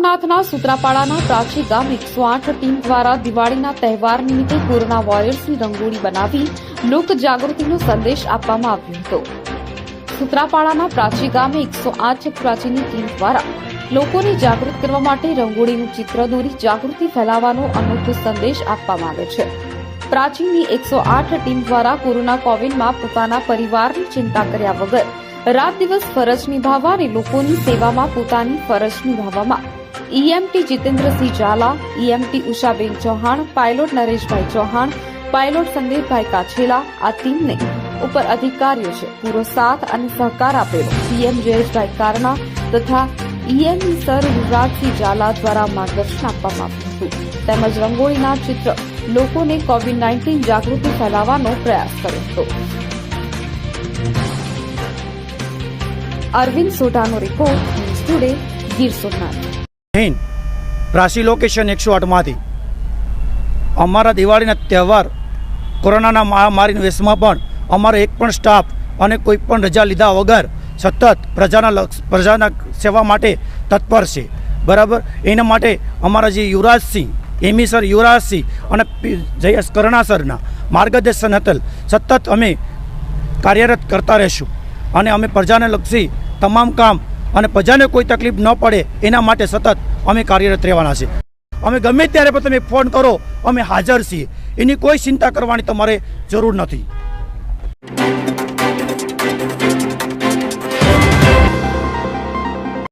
સોમનાથના સુત્રાપાડાના પ્રાચી ગામ એકસો આઠ ટીમ દ્વારા દિવાળીના તહેવાર નિમિત્તે કોરોના વોરિયર્સની રંગોળી બનાવી લોક જાગૃતિનો સંદેશ આપવામાં આવ્યો હતો. સુત્રાપાડાના પ્રાચી ગામે એકસો આઠ પ્રાચીની ટીમ દ્વારા લોકોને જાગૃત કરવા માટે રંગોળીનું ચિત્ર દોરી જાગૃતિ ફેલાવવાનો અનોખો સંદેશ આપવામાં આવ્યો છે. પ્રાચીનની એકસો આઠ ટીમ દ્વારા કોરોના કોવિડમાં પોતાના પરિવારની ચિંતા કર્યા વગર રાત દિવસ ફરજ નિભાવવા અને લોકોની સેવામાં પોતાની ફરજ નિભાવવામાં EMT Jitendrasinh Zala EMT Ushaben Chauhan pilot Nareshbhai Chauhan pilot Sandipbhai Kachhela આ ટીમને ઉપર અધિકારીઓ છે. પૂરો સાથ અને સહકાર આપેલો. સીએમ જયેશભાઈ કારણા તથા ઈએમ સર યુવરાજસિંહ ઝાલા દ્વારા માર્ગદર્શન આપવામાં આવ્યું હતું. તેમજ રંગોળીના ચિત્ર લોકોને કોવિડ નાઇન્ટીન જાગૃતિ ફેલાવવાનો પ્રયાસ કર્યો હતો. Arvind સોઢાનો report news today Gir Somnath. હિન પ્રાસી લોકેશન એકસો આઠમાંથી. અમારા દિવાળીના તહેવાર કોરોનાના મહામારીના વેશમાં પણ અમારો એક પણ સ્ટાફ અને કોઈ પણ રજા લીધા વગર સતત પ્રજાના લક્ષ, પ્રજાના સેવા માટે તત્પર છે. બરાબર? એના માટે અમારા જે યુવરાજસિંહ એમી સર યુવરાજસિંહ અને જયેશ કરણા સરના માર્ગદર્શન હેઠળ સતત અમે કાર્યરત કરતા રહીશું. અને અમે પ્રજાને લક્ષી તમામ કામ અને પ્રજાને કોઈ તકલીફ ન પડે એના માટે સતત અમે કાર્યરત રહેવાના છીએ. અમે ગમે ત્યારે પણ તમે ફોન કરો, અમે હાજર છીએ. એની કોઈ ચિંતા કરવાની તમારે જરૂર નથી.